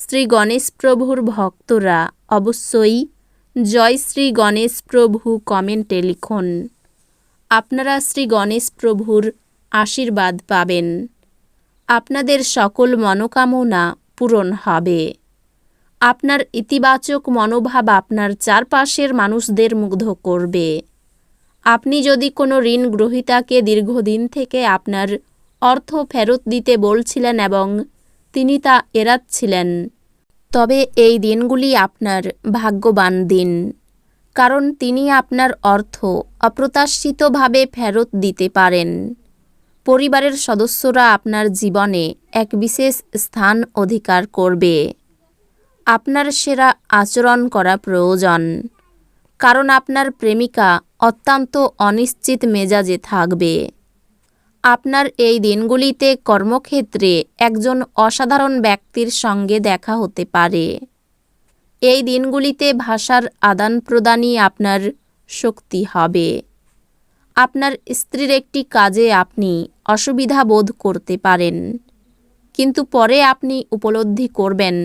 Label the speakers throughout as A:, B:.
A: শ্রী গণেশ প্রভুর ভক্তরা অবশ্যই জয় শ্রী গণেশ প্রভু কমেন্টে লিখুন। আপনারা শ্রী গণেশ প্রভুর আশীর্বাদ পাবেন। আপনাদের সকল মনোকামনা পূরণ হবে। আপনার ইতিবাচক মনোভাব আপনার চারপাশের মানুষদের মুগ্ধ করবে। আপনি যদি কোনো ঋণ গ্রহীতাকে দীর্ঘদিন থেকে আপনার অর্থ ফেরত দিতে বলছিলেন এবং তিনি তা এড়াচ্ছিলেন। তবে এই দিনগুলি আপনার ভাগ্যবান দিন, কারণ তিনি আপনার অর্থ অপ্রত্যাশিতভাবে ফেরত দিতে পারেন। পরিবারের সদস্যরা আপনার জীবনে এক বিশেষ স্থান অধিকার করবে। আপনার সেরা আচরণ করা প্রয়োজন, কারণ আপনার প্রেমিকা অত্যন্ত অনিশ্চিত মেজাজে থাকবে। আপনার এই দিনগুলিতে কর্মক্ষেত্রে একজন অসাধারণ ব্যক্তির সঙ্গে দেখা হতে পারে। এই দিনগুলিতে ভাষার আদান প্রদানই আপনার শক্তি হবে। আপনার স্ত্রীর একটি কাজে আপনি অসুবিধা বোধ করতে পারেন, কিন্তু পরে আপনি উপলব্ধি করবেন,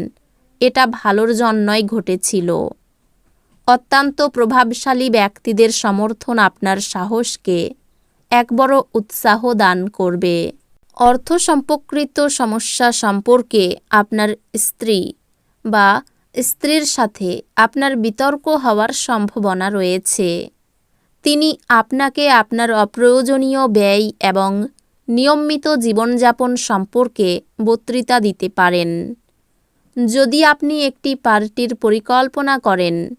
A: এটা ভালোর জন্যই ঘটেছিল। অত্যন্ত প্রভাবশালী ব্যক্তিদের সমর্থন আপনার সাহসকে এক বড় উৎসাহ দান করবে। অর্থ সম্পর্কিত সমস্যা সম্পর্কে আপনার স্ত্রী বা স্ত্রীর সাথে আপনার বিতর্ক হওয়ার সম্ভাবনা রয়েছে। তিনি আপনাকে আপনার অপ্রয়োজনীয় ব্যয় এবং নিয়মিত জীবনযাপন সম্পর্কে বক্তৃতা দিতে পারেন। যদি আপনি একটি পার্টির পরিকল্পনা করেন,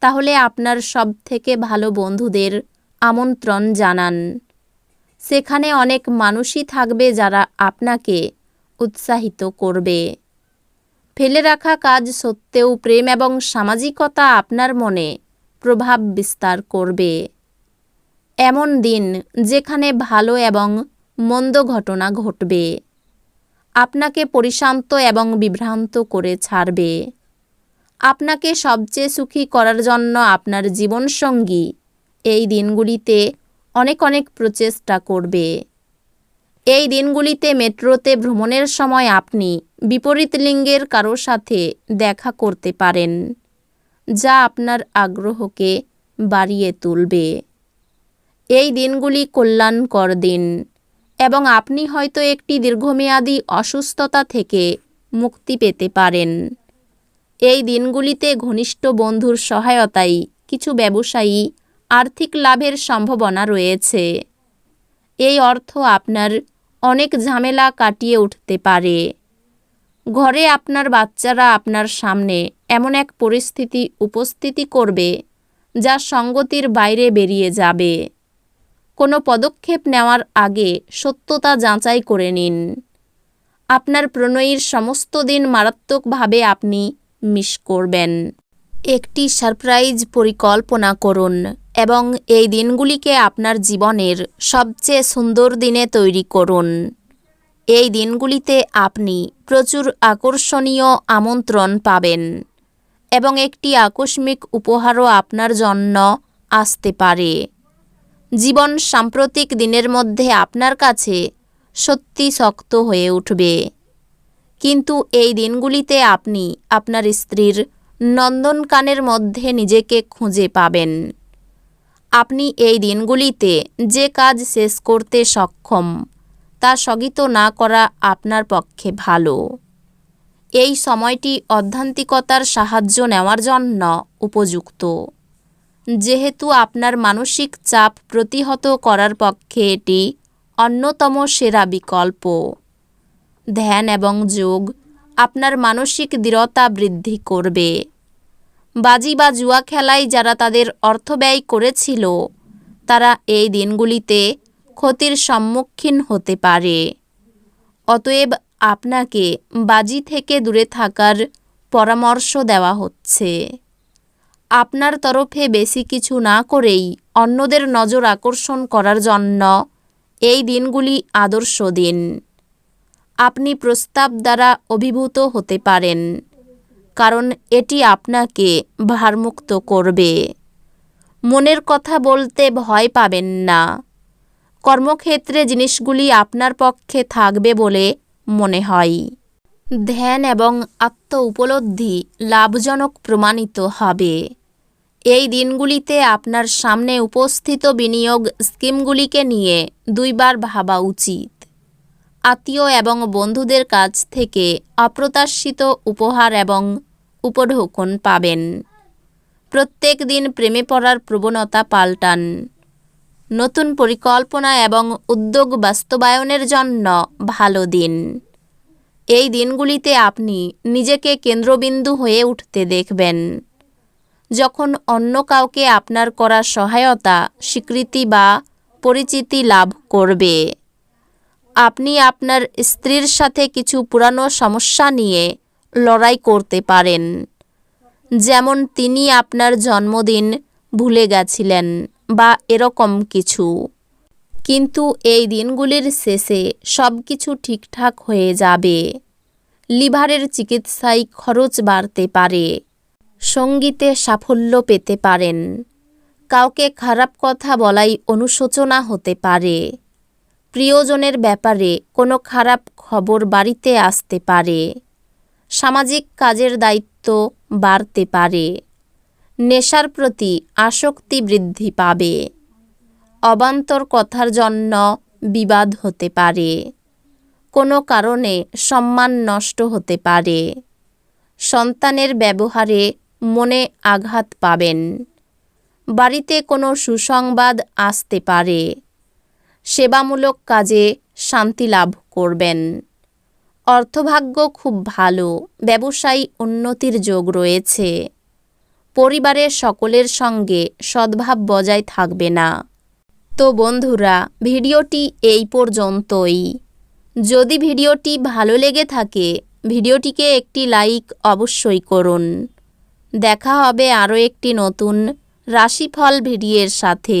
A: তাহলে আপনার সব থেকে ভালো বন্ধুদের আমন্ত্রণ জানান। সেখানে অনেক মানুষই থাকবে যারা আপনাকে উৎসাহিত করবে। ফেলে রাখা কাজ সত্ত্বেও প্রেম এবং সামাজিকতা আপনার মনে প্রভাব বিস্তার করবে। এমন দিন যেখানে ভালো এবং মন্দ ঘটনা ঘটবে। আপনাকে পরিশান্ত এবং বিভ্রান্ত করে ছাড়বে। আপনাকে সবচেয়ে সুখী করার জন্য আপনার জীবনসঙ্গী এই দিনগুলিতে অনেক অনেক প্রচেষ্টা করবে। এই দিনগুলিতে মেট্রোতে ভ্রমণের সময় আপনি বিপরীত লিঙ্গের কারও সাথে দেখা করতে পারেন, যা আপনার আগ্রহকে বাড়িয়ে তুলবে। এই দিনগুলি কল্যাণকর দিন এবং আপনি হয়তো একটি দীর্ঘমেয়াদী অসুস্থতা থেকে মুক্তি পেতে পারেন। এই দিনগুলিতে ঘনিষ্ঠ বন্ধুর সহায়তায় কিছু ব্যবসায়ী আর্থিক লাভের সম্ভাবনা রয়েছে। এই অর্থ আপনার অনেক ঝামেলা কাটিয়ে উঠতে পারে। ঘরে আপনার বাচ্চারা আপনার সামনে এমন এক পরিস্থিতি উপস্থিতি করবে যা সঙ্গতির বাইরে বেরিয়ে যাবে। কোনো পদক্ষেপ নেওয়ার আগে সত্যতা যাচাই করে নিন। আপনার প্রণয়ীর সমস্ত দিন মারাত্মকভাবে আপনি মিস করবেন। একটি সারপ্রাইজ পরিকল্পনা করুন। এবং এই দিনগুলিকে আপনার জীবনের সবচেয়ে সুন্দর দিনে তৈরি করুন। এই দিনগুলিতে আপনি প্রচুর আকর্ষণীয় আমন্ত্রণ পাবেন এবং একটি আকস্মিক উপহারও আপনার জন্য আসতে পারে। জীবন সাম্প্রতিক দিনের মধ্যে আপনার কাছে সত্যি শক্ত হয়ে উঠবে। কিন্তু এই দিনগুলিতে আপনি আপনার স্ত্রীর নন্দনকানের মধ্যে নিজেকে খুঁজে পাবেন। আপনি এই দিনগুলিতে যে কাজ শেষ করতে সক্ষম, তা স্থগিত না করা আপনার পক্ষে ভালো। এই সময়টি অধ্যান্তিকতার সাহায্য নেওয়ার জন্য উপযুক্ত। যেহেতু আপনার মানসিক চাপ প্রতিহত করার পক্ষে এটি অন্যতম সেরা বিকল্প। ধ্যান এবং যোগ আপনার মানসিক দৃঢ়তা বৃদ্ধি করবে। বাজি বা জুয়া খেলায় যারা তাদের অর্থ ব্যয় করেছিল, তারা এই দিনগুলিতে ক্ষতির সম্মুখীন হতে পারে। অতএব আপনাকে বাজি থেকে দূরে থাকার পরামর্শ দেওয়া হচ্ছে। আপনার তরফে বেশি কিছু না করেই অন্যদের নজর আকর্ষণ করার জন্য এই দিনগুলি আদর্শ দিন। আপনি প্রস্তাব দ্বারা অভিভূত হতে পারেন। কারণ এটি আপনাকে ভারমুক্ত করবে। মনের কথা বলতে ভয় পাবেন না। কর্মক্ষেত্রে জিনিসগুলি আপনার পক্ষে থাকবে বলে মনে হয়। ধ্যান এবং আত্ম উপলব্ধি লাভজনক প্রমাণিত হবে। এই দিনগুলিতে আপনার সামনে উপস্থিত বিনিয়োগ স্কিমগুলিকে নিয়ে দুইবার ভাবা উচিত। আত্মীয় এবং বন্ধুদের কাছ থেকে অপ্রত্যাশিত উপহার এবং উপঢৌকন পাবেন। প্রত্যেক দিন প্রেমে পড়ার প্রবণতা পাল্টান। নতুন পরিকল্পনা এবং উদ্যোগ বাস্তবায়নের জন্য ভালো দিন। এই দিনগুলিতে আপনি নিজেকে কেন্দ্রবিন্দু হয়ে উঠতে দেখবেন। যখন অন্য কাউকে আপনার করা সহায়তা, স্বীকৃতি বা পরিচিতি লাভ করবে। আপনি আপনার স্ত্রীর সাথে কিছু পুরানো সমস্যা নিয়ে লড়াই করতে পারেন। যেমন তিনি আপনার জন্মদিন ভুলে গেছিলেন বা এরকম কিছু। কিন্তু এই দিনগুলির শেষে সব কিছু ঠিকঠাক হয়ে যাবে। লিভারের চিকিৎসায় খরচ বাড়তে পারে। সঙ্গীতে সাফল্য পেতে পারেন। কাউকে খারাপ কথা বলাই অনুশোচনা হতে পারে। প্রিয়জনের ব্যাপারে কোনো খারাপ খবর বাড়িতে আসতে পারে। সামাজিক কাজের দায়িত্ব বাড়তে পারে। নেশার প্রতি আসক্তি বৃদ্ধি পাবে। অবান্তর কথার জন্য বিবাদ হতে পারে। কোনো কারণে সম্মান নষ্ট হতে পারে। সন্তানের ব্যবহারে মনে আঘাত পাবেন। বাড়িতে কোনো সুসংবাদ আসতে পারে। সেবামূলক কাজে শান্তি লাভ করবেন। অর্থভাগ্য খুব ভালো, ব্যবসায়ী উন্নতির যোগ রয়েছে। পরিবারের সকলের সঙ্গে সদ্ভাব বজায় থাকবে না। তো বন্ধুরা, ভিডিওটি এই পর্যন্তই। যদি ভিডিওটি ভালো লেগে থাকে, ভিডিওটিকে একটি লাইক অবশ্যই করুন। দেখা হবে আরও একটি নতুন রাশিফল ভিডিওর সাথে।